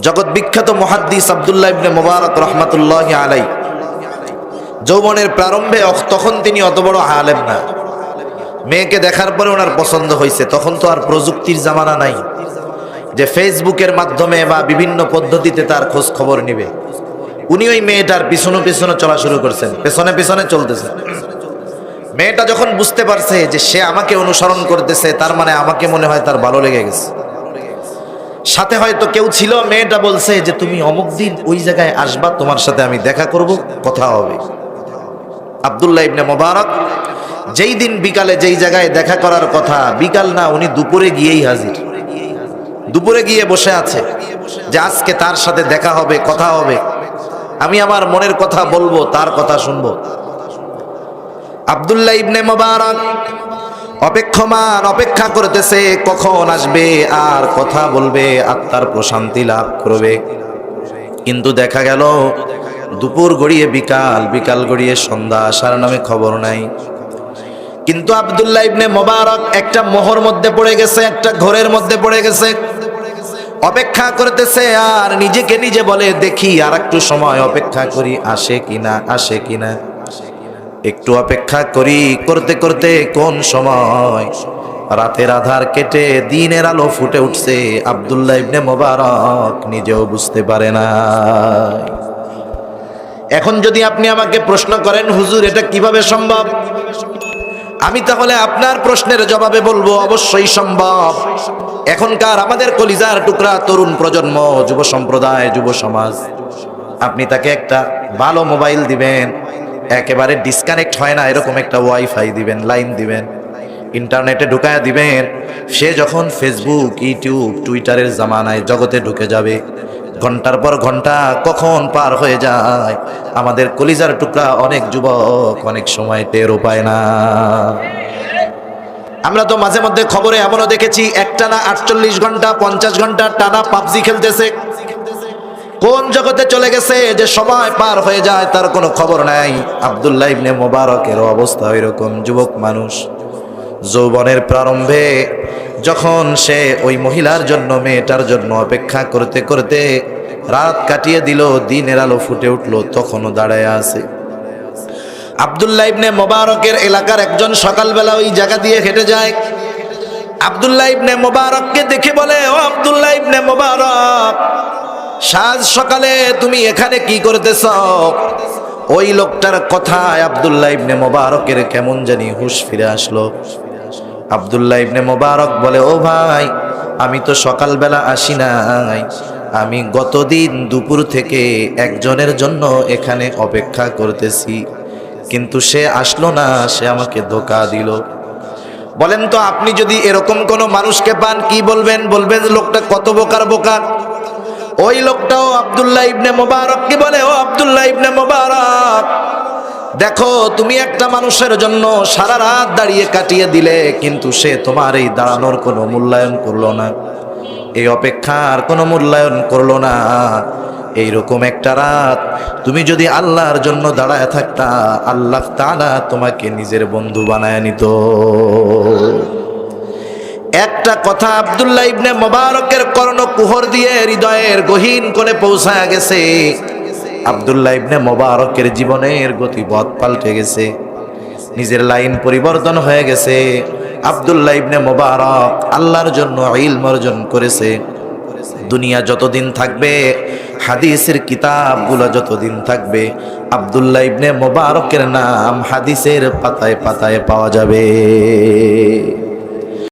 জগৎ বিখ্যাত মহাদ্দিস আবদুল্লাহ ইবনে মোবারক রহমাতুল্লাহ আলাই যৌবনের প্রারম্ভে তখন তিনি অত বড় আলেম না। মেয়েকে দেখার পরে ওনার পছন্দ হয়েছে তখন তো আর প্রযুক্তির জামানা নাই। যে ফেসবুকের মাধ্যমে বা বিভিন্ন পদ্ধতিতে তার খোঁজ খবর নিবে। উনি ওই মেয়েটার পিছনে পিছনে চলা শুরু করছেন। পেছনে পেছনে চলতেছে। মেয়েটা যখন বুঝতে পারছে যে সে আমাকে অনুসরণ করতেছে, তার মানে আমাকে মনে হয় তার ভালো লেগে গেছে। সাথে হয়তো কেউ ছিল, মেয়েটা বলছে যে, তুমি অমুক দিন ওই জায়গায় আসবা, তোমার সাথে আমি দেখা করব, কথা হবে। আবদুল্লাহ ইবনে মোবারক, যেই দিন বিকালে যেই জায়গায় দেখা করার কথা, বিকাল না, উনি দুপুরে গিয়েই হাজির। দুপুরে গিয়ে বসে আছে, যে আজকে তার সাথে দেখা হবে, কথা হবে। আমি আমার মনের কথা বলব, তার কথা শুনব। আবদুল্লাহ ইবনে মোবারক অপেক্ষমান অপেক্ষা করতেছে, কখন আসবে, আর কথা বলবে, আত্মার প্রশান্তি লাভ করবে। কিন্তু দেখা গেল, দুপুর গড়িয়ে বিকাল বিকাল গড়িয়ে সন্ধ্যা আসার নামে খবর নাই। কিন্তু আবদুল্লাহ ইবনে মোবারক একটা মোহর মধ্যে পড়ে গেছে, একটা ঘোরের মধ্যে পড়ে গেছে। অপেক্ষা করতেছে, আর নিজেকে নিজে বলে, দেখি আর একটু সময়, অপেক্ষা করি, আসে কিনা আসে কিনা। একটু অপেক্ষা করি করতে করতে কোন সময়? রাতের আধার কেটে দিনের আলো ফুটে উঠছে। আবদুল্লাহ ইবনে মোবারক নিজেও বুঝতে পারে না। এখন যদি আপনি আমাকে প্রশ্ন করেন, হুজুর, এটা কীভাবে সম্ভব? আমি তাহলে আপনার প্রশ্নের জবাবে বলব, অবশ্যই সম্ভব। এখনকার আমাদের কলিজার টুকরা তরুণ প্রজন্ম, যুব সম্প্রদায়, যুব সমাজ, আপনি তাকে একটা ভালো মোবাইল দিবেন। একেবারে ডিসকানেক্ট হয় না, এরকম একটা ওয়াইফাই দিবেন লাইন দিবেন ইন্টারনেটে ঢুকায় দিবেন। সে যখন ফেসবুক ইউটিউব টুইটারের জামানায় জগতে ঢুকে যাবে, ঘণ্টার পর ঘণ্টা কখন পার হয়ে যায়? আমাদের কলিজার টুকরা অনেক যুবক অনেক সময় টেরও পায় না। আমরা তো মাঝে মধ্যে খবরে এমনও দেখেছি একটা না আটচল্লিশ ঘণ্টা, পঞ্চাশ ঘণ্টা টানা পাবজি খেলতেছে। কোন জগতে চলে গেছে যে সময় পার হয়ে যায় তার কোনো খবর নাই। আবদুল্লাহ ইবনে মোবারকের অবস্থা এরকম যুবক মানুষ। যৌবনের প্রারম্ভে যখন সে ওই মহিলার জন্য, মেয়েটার জন্য অপেক্ষা করতে করতে রাত কাটিয়ে দিল, দিনের আলো ফুটে উঠল, তখনও দাঁড়ায় আছে। আবদুল্লাহ ইবনে মোবারকের এলাকার একজন সকালবেলা ওই জায়গা দিয়ে হেঁটে যায়। আবদুল্লাহ ইবনে মোবারককে দেখে বলে, ও আবদুল্লাহ ইবনে মোবারক সাজ সকালে তুমি এখানে কি করতেছ? ওই লোকটার কথায় আবদুল্লাহ ইবনে মোবারকের কেমন জানি হুশ ফিরে আসলো। আবদুল্লাহ ইবনে মোবারক বলে, ও ভাই, আমি তো সকালবেলা আসি নাই। আমি গতদিন দুপুর থেকে একজনের জন্য এখানে অপেক্ষা করতেছি। কিন্তু সে আসলো না, সে আমাকে ধোকা দিল। বলেন তো, আপনি যদি এরকম কোনো মানুষকে পান, কি বলবেন? বলবেন লোকটা কত বোকার বোকা ওই লোকটাও আবদুল্লাহ ইবনে মোবারক। কি বলে? ও আবদুল্লাহ ইবনে মোবারক। দেখো, তুমি একটা মানুষের জন্য সারা রাত দাঁড়িয়ে কাটিয়ে দিলে, কিন্তু সে তোমার এই দাঁড়ানোর কোনো মূল্যায়ন করল না। এই অপেক্ষার কোনো মূল্যায়ন করল না। এইরকম একটা রাত তুমি যদি আল্লাহর জন্য দাঁড়ায় থাকতা, আল্লাহ তাআলা তোমাকে নিজের বন্ধু বানায় নিত। কথা আব্দুল্লাহ ইবনে মোবারকের কর্ণ কুহর দিয়ে হৃদয়ের গহীন কোণে পৌঁছায় গেছে। আব্দুল্লাহ ইবনে মোবারকের জীবনের গতিপথ পাল্টে গেছে। নিজের লাইন পরিবর্তন হয়ে গেছে। আব্দুল্লাহ ইবনে মোবারক আল্লাহর জন্য ইলম অর্জন করেছে। দুনিয়া যতদিন থাকবে, হাদিসের কিতাবগুলো যতদিন থাকবে, আব্দুল্লাহ ইবনে মোবারকের নাম হাদিসের পাতায় পাতায় পাওয়া যাবে।